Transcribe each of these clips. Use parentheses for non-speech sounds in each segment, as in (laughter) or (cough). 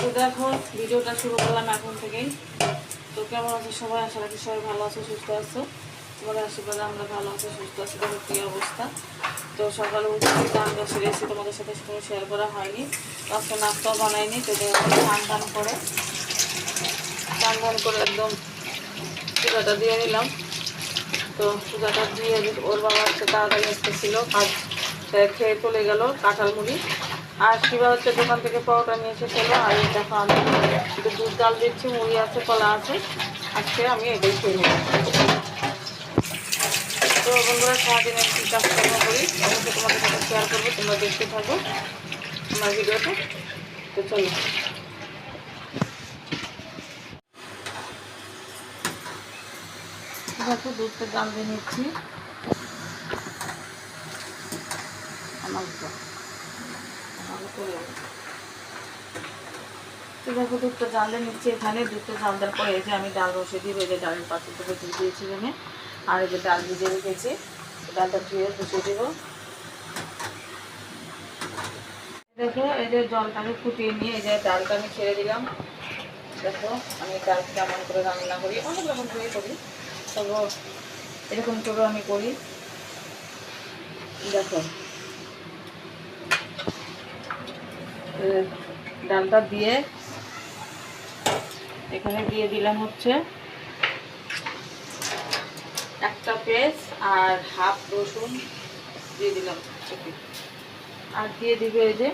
তো দেখো, ভিডিওটা শুরু করলাম এখন থেকেই। তো কেমন আছে সবাই? আশা রাখি সবাই ভালো আছে, সুস্থ আছো। তোমাদের আশীর্বাদে আমরা ভালো আছি, সুস্থ আছি। দেখো কী অবস্থা। তো সকালে উঠে গান গাছ এসে তোমাদের সাথে সেটা শেয়ার করা হয়নি। আজকে নাস্তাও বানাইনি, তো টান টান করে টান টান করে একদম পূজাটা দিয়ে নিলাম তো পূজাটা দিয়ে ওর বাবা হচ্ছে তাড়াতাড়ি এসেছিল কাজ খেয়ে চলে গেল কাঁঠাল মুড়ি আর শিবা হচ্ছে দোকান থেকে পাউডার নিয়ে এসেছিল আর দেখো আমি একটু দুধ, ডাল দিচ্ছি, মুড়ি আছে, কলা আছে। আজকে আমি এটাই খেয়ে নেব। তো বন্ধুরা, সারাদিন একটু কাজকর্ম করি, অবশ্যই তোমাদের সাথে শেয়ার করব, তোমরা দেখতে থাকো আমার ভিডিওটা তো চলো। দুধটা ডাল দিয়ে নিচ্ছি। আমার তো আমার করে তো দেখো, দুধটা জালে নিচ্ছি এখানে। দুধটা জাল দেওয়ার পরে যে আমি ডাল বসে দিয়ে যে ডালের পাত্র থেকে দিয়ে দিয়েছি এখানে। আর এই যে ডাল ভিজে রেখেছি। ডালটা ধুয়ে বসে দেব। দেখো, এই যে জলটাকে ফুটিয়ে নিয়ে এই যে ডালটা আমি ছেড়ে দিলাম। দেখো, আমি ডাল কেমন করে রান্না করি। অনেক রকম করে করি। তবু এরকম করে আমি করি। দেখো এ, ডালটা দিয়ে এখানে দিয়ে দিলাম হচ্ছে একটা পেঁয়াজ আর হাফ রসুন দিয়ে দিলাম আর দিয়ে দিবে এই যে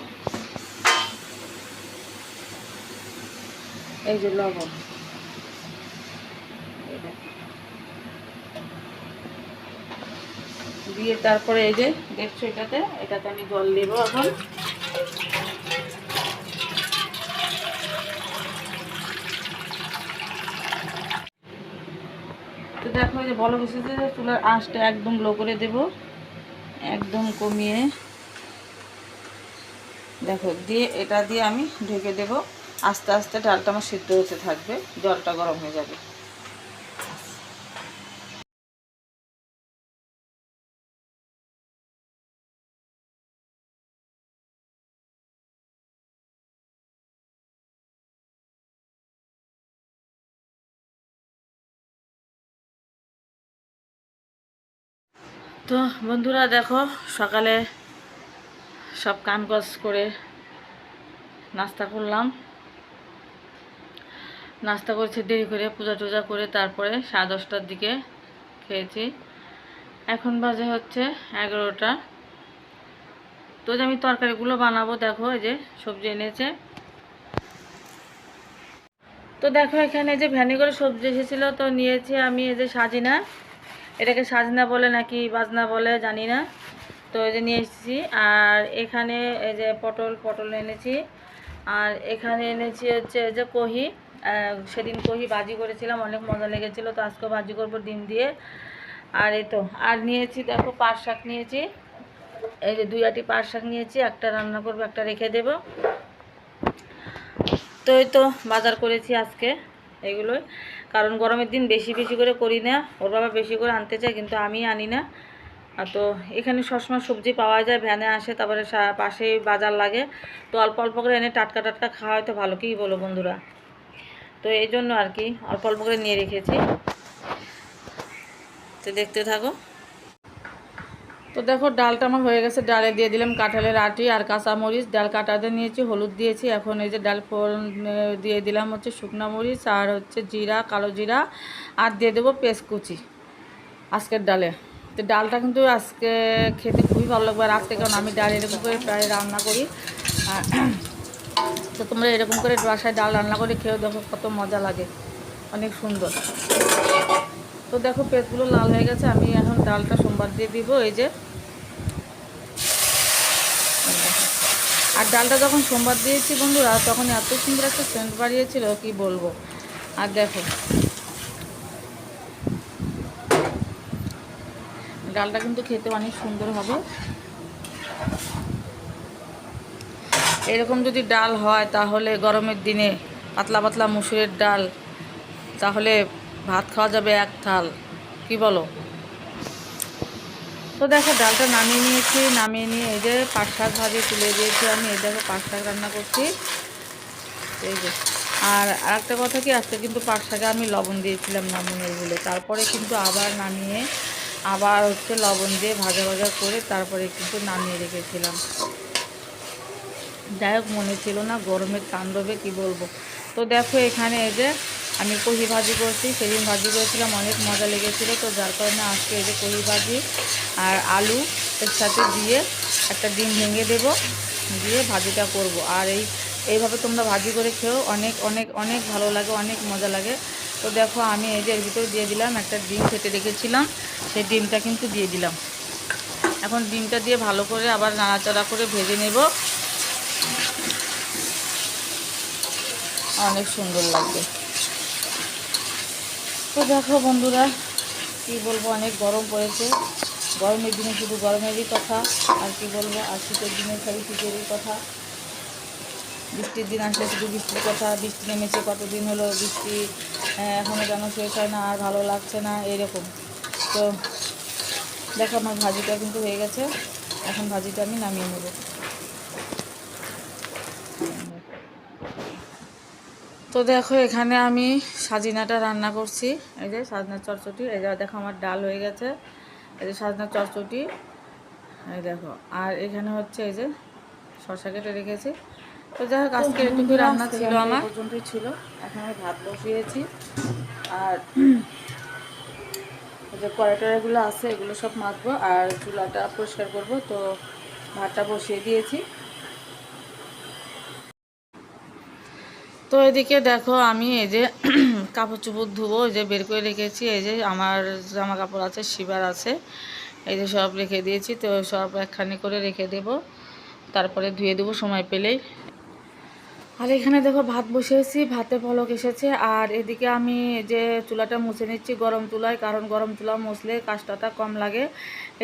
এই যে লবণ। দিয়ে তারপরে এই যে দেখছ এটাতে এটাতে আমি জল দেবো এখন। দেখো যে বলো বসেছে যে চুলার আঁশটা একদম লো করে দেব। একদম কমিয়ে। দেখো, দিয়ে এটা দিয়ে আমি ঢেকে দেব। আস্তে আস্তে ডালটা আমার সিদ্ধ হতে থাকবে, জলটা গরম হয়ে যাবে। তো বন্ধুরা দেখো, সকালে সব কাম কাজ করে নাস্তা করলাম। নাস্তা করেছি, দেরি করে পূজা টুজা করে তারপরে সাড়ে দশটার দিকে খেয়েছি। এখন বাজে হচ্ছে এগারোটা। তো যে আমি তরকারিগুলো বানাবো, দেখো, এই যে সবজি এনেছে। তো দেখো, এখানে যে ভ্যানে করে সবজি এসেছিল, তো নিয়েছি আমি এই যে সাজিনা। এটাকে সাজনা বলে নাকি বাজনা বলে জানি না। তো এই যে নিয়ে এসেছি। আর এখানে এই যে পটল পটল এনেছি। আর এখানে এনেছি হচ্ছে এই যে কহি। সেদিন কহি ভাজি করেছিলাম, অনেক মজা লেগেছিলো। তো আজকে ভাজি করব ডিম দিয়ে। আর এই তো, আর নিয়েছি দেখো পাট শাক নিয়েছি। এই যে দুই আটি পাট শাক নিয়েছি, একটা রান্না করব, একটা রেখে দেবো। তো এই তো বাজার করেছি আজকে এগুলোই। কারণ গরমের দিন বেশি বেশি করে করি না, ওর বাবা বেশি করে আনতে চায় কিন্তু আমি আনি না। আর তো এখানে সবসময় সবজি পাওয়া যায়, ভ্যানে আসে, তারপরে পাশে বাজার লাগে। তো অল্প অল্প করে এনে টাটকা টাটকা খাওয়া হয়তো ভালো, কী বলো বন্ধুরা? তো এই জন্য আর কি, অল্প অল্প করে নিয়ে রেখেছি। তো দেখতে থাকো। তো দেখো, ডালটা আমার হয়ে গেছে। ডালে দিয়ে দিলাম কাঁঠালের আটি আর কাঁচামরিচ। ডাল কাটাতে নিয়েছি, হলুদ দিয়েছি। এখন এই যে ডাল ফোড়ন দিয়ে দিলাম হচ্ছে শুকনো মরিচ আর হচ্ছে জিরা, কালো জিরা আর দিয়ে দেবো পেস্ট কুচি আজকের ডালে। তো ডালটা কিন্তু আজকে খেতে খুবই ভালো লাগবে আর আজকে কারণ আমি ডাল এরকম করে প্রায় রান্না করি। (clears throat) তো তোমরা এরকম করে বাসায় ডাল রান্না করে খেয়েও দেখো কত মজা লাগে, অনেক সুন্দর। তো দেখো পেঁয়াজগুলো লাল হয়ে গেছে, আমি এখন ডালটা সোমবার দিয়ে দিব, এই যে। আর ডালটা যখন সোমবার দিয়েছি বন্ধুরা, তখন এত সুন্দর একটা সেন্ট বাড়িয়েছিল, কি বলব। আর দেখো, ডালটা কিন্তু খেতে অনেক সুন্দর হবে। এরকম যদি ডাল হয়, তাহলে গরমের দিনে পাতলা পাতলা মুসুরের ডাল, তাহলে ভাত খাওয়া যাবে এক থাল। কি বলো? তো দেখো, ডালটা নামিয়ে নিয়েছি, নামিয়ে নিয়ে এই যে পাট শাক ভাজি তুলে দিয়েছি আমি। এই দেখো, পাট শাক রান্না করছি। এই যে। আর আরেকটা কথা কি, আজকে কিন্তু পাট শাকে আমি লবণ দিয়েছিলাম নামুনের বলে। তারপরে কিন্তু আবার নামিয়ে, আবার হচ্ছে লবণ দিয়ে ভাজা ভাজা করে তারপরে কিন্তু নামিয়ে রেখেছিলাম। যাই হোক, মনে ছিল না গরমের তাণ্ডবে, কি বলব? তো দেখো, এখানে এই যে আমি কহি ভাজি করছি, সেদিন ভাজি করেছিলাম, অনেক মজা লেগেছিলো। তো যার কারণে আজকে এই যে কহি ভাজি আর আলু এর সাথে দিয়ে একটা ডিম ভেঙে দেব, দিয়ে ভাজিটা করব। আর এই, এইভাবে তোমরা ভাজি করে খেও, অনেক অনেক অনেক ভালো লাগে, অনেক মজা লাগে। তো দেখো, আমি এই যে এর ভিতরে দিয়ে দিলাম একটা ডিম ফেটে রেখেছিলাম, সেই ডিমটা কিন্তু দিয়ে দিলাম। এখন ডিমটা দিয়ে ভালো করে আবার নাড়াচাড়া করে ভেজে নেব। অনেক সুন্দর লাগবে। তো দেখো বন্ধুরা, কি বলব, অনেক গরম পড়েছে। গরমের দিনে শুধু গরমেরই কথা, আর কি বলব, আর শীতের দিনে খালি শীতেরই কথা। বৃষ্টির দিন আসলে শুধু বৃষ্টির কথা, বৃষ্টি নেমেছে কতদিন হলো, বৃষ্টি এখনও যেন শেষ হয় না, আর ভালো লাগছে না, এরকম। তো দেখো, আমার ভাজিটা কিন্তু হয়ে গেছে। এখন ভাজিটা আমি নামিয়ে নেব। তো দেখো এখানে আমি সাজিনাটা রান্না করছি। এই যে সাজনার চটচটি এই যে দেখো আমার ডাল হয়ে গেছে। এই যে সাজনার চটচটি এই দেখো। আর এখানে হচ্ছে এই যে শশা কেটে রেখেছি। তো যাই হোক আজকে এটুকু রান্না ছিল আমার। পর্যন্তই ছিল। এখন আমি ভাত বসিয়েছি। আর যে কড়াইটড়াইগুলো আছে এগুলো সব মাখবো আর চুলাটা পরিষ্কার করব। তো ভাতটা বসিয়ে দিয়েছি। তো এদিকে দেখো আমি এই যে (clears throat) কাপড় চোপড় ধুবো, এই যে বের করে রেখেছি, এই যে আমার জামা কাপড় আছে, শিবার আছে, এই যে সব রেখে দিয়েছি, তো সব একখানি করে রেখে দেব, তারপরে ধুয়ে দেবো সময় পেলেই। আর এখানে দেখো ভাত বসিয়েছি, ভাতে পলক এসেছে, আর এদিকে আমি যে চুলাটা মুছে নিচ্ছি গরম চুলায়, কারণ গরম চুলা মুছলে কাজটাটা কম লাগে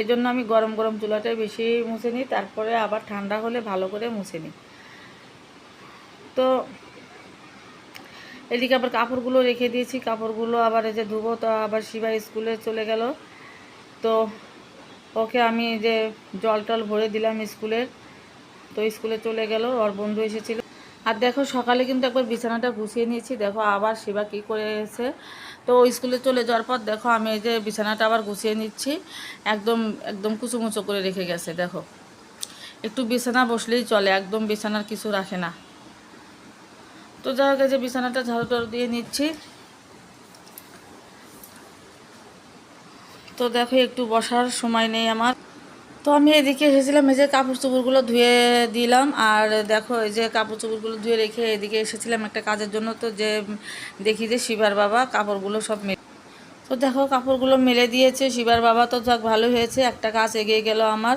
এই জন্য আমি গরম গরম চুলাটাই বেশি মুছে নিই, তারপরে আবার ঠান্ডা হলে ভালো করে মুছে নিই। তো এদিকে আবার কাপড়গুলো রেখে দিয়েছি, কাপড়গুলো আবার এই যে ধুবো, তো আবার শিবা স্কুলে চলে গেল। তো ওকে আমি যে জল টল ভরে দিলাম স্কুলের, তো স্কুলে চলে গেল, ওর বন্ধু এসেছিল। আর দেখো, সকালে কিন্তু একবার বিছানাটা গুছিয়ে নিয়েছি, দেখো আবার শিবা কী করেছে তো ও স্কুলে চলে যাওয়ার পর দেখো আমি এই যে বিছানাটা আবার গুছিয়ে নিচ্ছি, একদম একদম কুচুমুচো করে রেখে গেছে, দেখো। একটু বিছানা বসলেই চলে, একদম বিছানার কিছু রাখে না। তো যাই হোক যে বিছানাটা ঝাড়ু টাড়ু দিয়ে নিচ্ছি। তো দেখো, একটু বসার সময় নেই আমার। তো আমি এদিকে এসেছিলাম, এই যে কাপড় চোপড়গুলো ধুয়ে দিলাম, আর দেখো, এই যে কাপড় চোপড়গুলো ধুয়ে রেখে এদিকে এসেছিলাম একটা কাজের জন্য। তো যে দেখি যে শিবার বাবা কাপড়গুলো সব মেলে তো দেখো, কাপড়গুলো মেলে দিয়েছে শিবার বাবা। তো যাক ভালো হয়েছে, একটা কাজ এগিয়ে গেল আমার।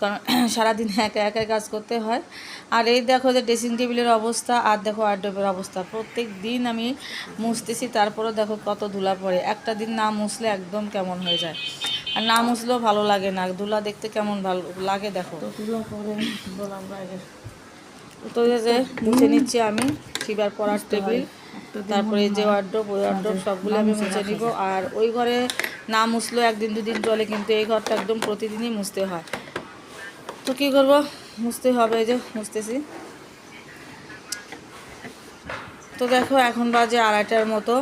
কারণ সারাদিন একা একা কাজ করতে হয়। আর এই দেখো যে ড্রেসিং টেবিলের অবস্থা আর দেখো ওয়ার্ড্রোবের অবস্থা। প্রত্যেক দিন আমি মুছতেছি তারপরেও দেখো কত ধুলা পড়ে। একটা দিন না মুছলে একদম কেমন হয়ে যায়। আর না মুছলেও ভালো লাগে না ধুলা দেখতে কেমন ভালো লাগে দেখো। তো যে মুছে নিচ্ছি আমি শিবার পড়ার টেবিল তারপরে যে ওয়ার্ড্রোব ওই ওয়ার্ড্রোব সবগুলো আমি মুছে নিব। আর ওই ঘরে না মুছলেও একদিন দুদিন চলে কিন্তু এই ঘরটা একদম প্রতিদিনই মুছতে হয়। তো কী করব? মুছতে হবে এই যে, মুছতেছি। তো দেখো, এখন বাজে আড়াইটার মতো।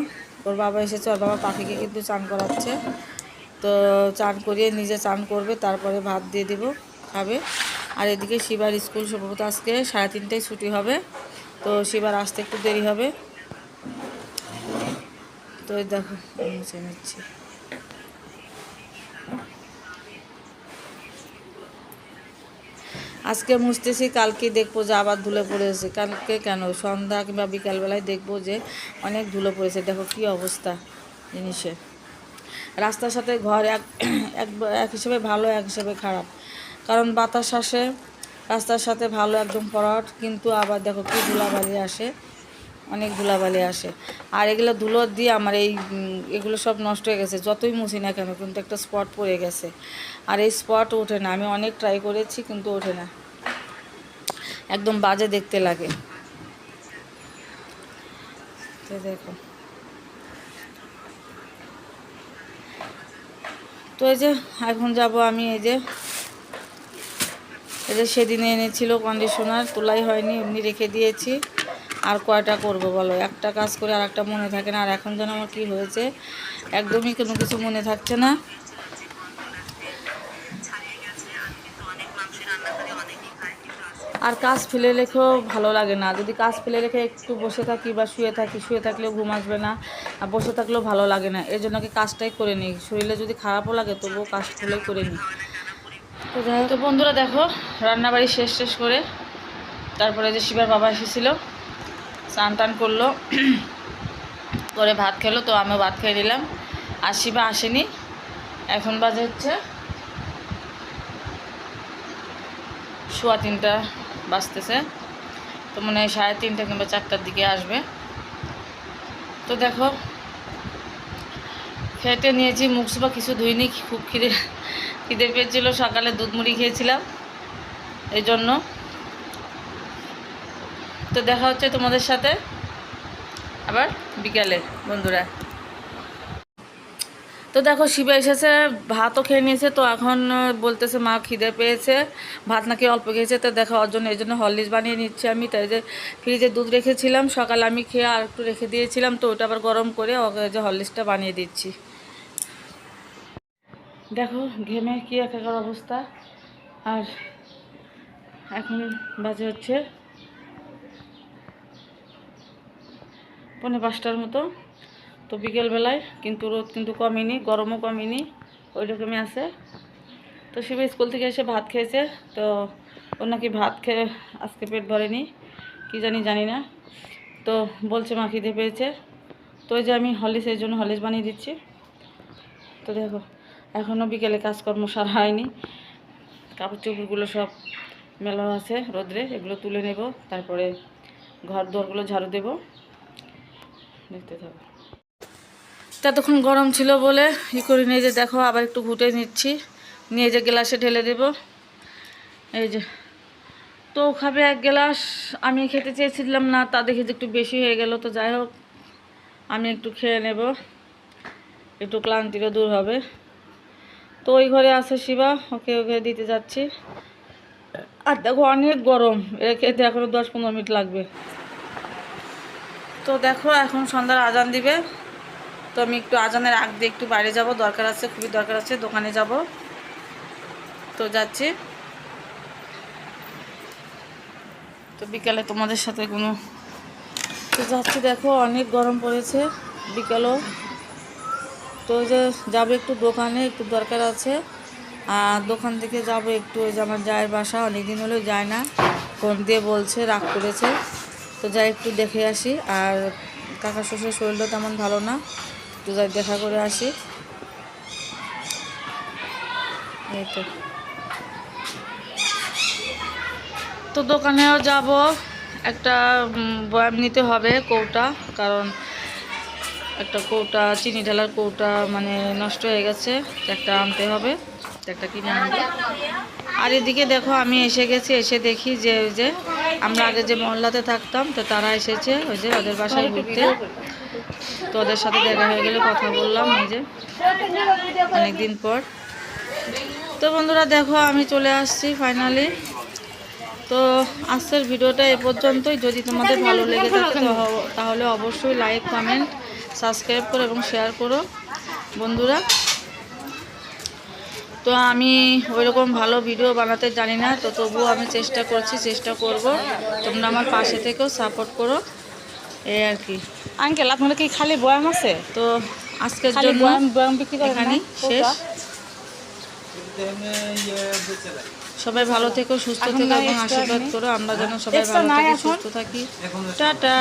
ওর বাবা এসেছে, ওর বাবা পাখিকে কিন্তু চান করাচ্ছে। তো চান করিয়ে নিজে চান করবে, তারপরে ভাত দিয়ে দিব, খাবে। আর এদিকে শিবার স্কুল সম্ভবত আজকে সাড়ে তিনটায় ছুটি হবে। তো শিবার আসতে একটু দেরি হবে। তো দেখো, মুছে নিচ্ছি। আজকে মুছতেছি, কালকে দেখব যে আবার ধুলে পড়েছে কালকে কেন? সন্ধ্যা কিংবা বিকালবেলায় দেখব যে অনেক ধুলো পড়েছে। দেখো কি অবস্থা জিনিসের। রাস্তার সাথে ঘর এক এক হিসেবে ভালো, এক হিসেবে খারাপ। কারণ বাতাস আসে, রাস্তার সাথে ভালো, একদম পরট। কিন্তু আবার দেখো কি ধুলাবালি আসে। অনেক ধুলাবালি আসে। আর এগুলো ধুলো দিয়ে আমার এই এগুলো সব নষ্ট হয়ে গেছে। যতই মুছি না কেন, কিন্তু একটা স্পট পড়ে গেছে। আর এই স্পট ওঠে না। আমি অনেক ট্রাই করেছি, কিন্তু ওঠে না। একদম বাজে দেখতে লাগে। দেখো। তো এই যে, এখন যাব আমি এই যে এই যে সেদিনে এনেছিল কন্ডিশনার তোলাই হয়নি, এমনি রেখে দিয়েছি। আর কয়টা করব বলো? একটা কাজ করে আর একটা মনে থাকে না, আর এখন যেন আমার কী হয়েছে, একদমই কোনো কিছু মনে থাকছে না। আর কাজ ফেলে রেখেও ভালো লাগে না। যদি কাজ ফেলে রেখে একটু বসে থাকি বা শুয়ে থাকি, শুয়ে থাকলেও ঘুম আসবে না, আর বসে থাকলেও ভালো লাগে না। এর জন্য কি কাজটাই করে নিই? শরীরে যদি খারাপও লাগে, তবুও কাজগুলোই করে নিই। তো যাই তো বন্ধুরা দেখো, রান্নাবাড়ি শেষ শেষ করে, তারপরে যে শিবার বাবা এসেছিল স্নান টান করল, করে ভাত খেলো, তো আমিও ভাত খেয়ে নিলাম। আর শিবা আসেনি। এখন বাজে হচ্ছে সোয়া তিনটা বাজতেছে। তো মনে হয় সাড়ে তিনটা কিংবা চারটার দিকে আসবে। তো দেখো খেতে নিয়েছি, মুখ সুপা কিছু ধুইনি, খুব খিদে খিদে পেয়েছিল, সকালে দুধ মুড়ি খেয়েছিলাম। এই জন্য তো দেখা হচ্ছে তোমাদের সাথে। আবার বিকালে, বন্ধুরা। তো দেখো, শিবা এসেছে, ভাতও খেয়ে নিয়েছে, তো এখন বলতেছে মা খিদে পেয়েছে, ভাত নাকি অল্প খেয়েছে, তো দেখো, ওর জন্য এই জন্য হরলিক্স বানিয়ে নিচ্ছি আমি, তাই যে ফ্রিজে দুধ রেখেছিলাম, সকালে আমি খেয়ে আর একটু রেখে দিয়েছিলাম, তো ওটা আবার গরম করে ওকে যে হরলিক্সটা বানিয়ে দিচ্ছি। দেখো, ঘেমে কি একাকার অবস্থা, আর এখন বাজে হচ্ছে পৌনে পাঁচটার মতো। তো বিকেলবেলায় কিন্তু রোদ কিন্তু কমেনি, গরমও কমেনি ওই রকমই আছে। তো শিবে স্কুল থেকে এসে ভাত খেয়েছে, তো ওর নাকি ভাত খেয়ে আজকে পেট ভরেনি, কি জানি জানি না। তো বলছে মা খিদে পেয়েছে, তো ওই যে আমি হলিস, এই জন্য হলিস বানিয়ে দিচ্ছি। তো দেখো এখনও বিকেলে কাজকর্ম সারা হয়নি কাপড় চোপড়গুলো সব মেলানো আছে রোদ্রে, এগুলো তুলে নেব, তারপরে ঘর দোরগুলো ঝাড়ু দেব। দেখতে থাকো ততক্ষণ গরম ছিল বলে ই করে নিয়ে যে দেখো, আবার একটু ঘুটে নিচ্ছি। নিয়ে যে গ্লাসে ঢেলে দেব। এই যে, তো খাবে এক গ্লাস। আমি খেতে চেয়েছিলাম না, তা দেখে যে একটু বেশি হয়ে গেল। তো যাই হোক, আমি একটু খেয়ে নেব। একটু ক্লান্তিরও দূর হবে। তো ওই ঘরে আছে শিবা, ওকে ওকে দিতে যাচ্ছি। আর দেখো অনেক গরম। এর খেতে এখনও দশ পনেরো মিনিট লাগবে। তো দেখো, এখন সন্ধ্যার আজান দিবে। তো আমি একটু আজানের আগ দিয়ে একটু বাইরে যাব। দরকার আছে, খুবই দরকার আছে, দোকানে যাব। তো যাচ্ছি। তো বিকালে তোমাদের সাথে কোনো তো যাচ্ছি দেখো, অনেক গরম পড়েছে বিকালও। তো ওই যে যাব একটু দোকানে, একটু দরকার আছে। আর দোকান থেকে যাব একটু, ওই যে আমার জায়ের বাসা, অনেকদিন হলেও যায় না। ফোন দিয়ে বলছে, রাগ করেছে। তো যাই, একটু দেখে আসি। আর কাকা শ্বশুর শরীরটা তেমন ভালো না। তো যাই, দেখা করে আসি। এই তো। তো দোকানেও যাব। একটা বয়াম নিতে হবে কৌটা, কারণ একটা কৌটা, চিনি ঢালার কৌটা মানে নষ্ট হয়ে গেছে, একটা আনতে হবে। একটা কিনে আনব আর এদিকে দেখো, আমি এসে গেছি, এসে দেখি যে ওই যে আমরা আগে যে মহল্লাতে থাকতাম, তো তারা এসেছে ওই যে ওদের বাসায় ঘুরতে। তো ওদের সাথে দেখা হয়ে গেলে, কথা বললাম ওই যে অনেকদিন পর। তো বন্ধুরা, দেখো, আমি চলে আসছি ফাইনালি তো আজকের ভিডিওটা এ পর্যন্তই। যদি তোমাদের ভালো লেগে থাকে তাহলে অবশ্যই লাইক কমেন্ট সাবস্ক্রাইব করো এবং শেয়ার করো। বন্ধুরা তো আমি ওইরকম ভালো ভিডিও বানাতে জানি না তো তবুও আমি চেষ্টা করছি চেষ্টা করব। তোমরা আমার পাশে থেকেও সাপোর্ট করো এই আর কি। আঙ্কেল আপনাদের কি খালি বয়াম আছে? তো আজকের জন্য বয়াম বিক্রি শেষ। সবাই ভালো থেকো সুস্থ থেকো এবং আশীর্বাদ করো। আমরা যেন সবাই ভালো থাকি সুস্থ থাকি। টাটা।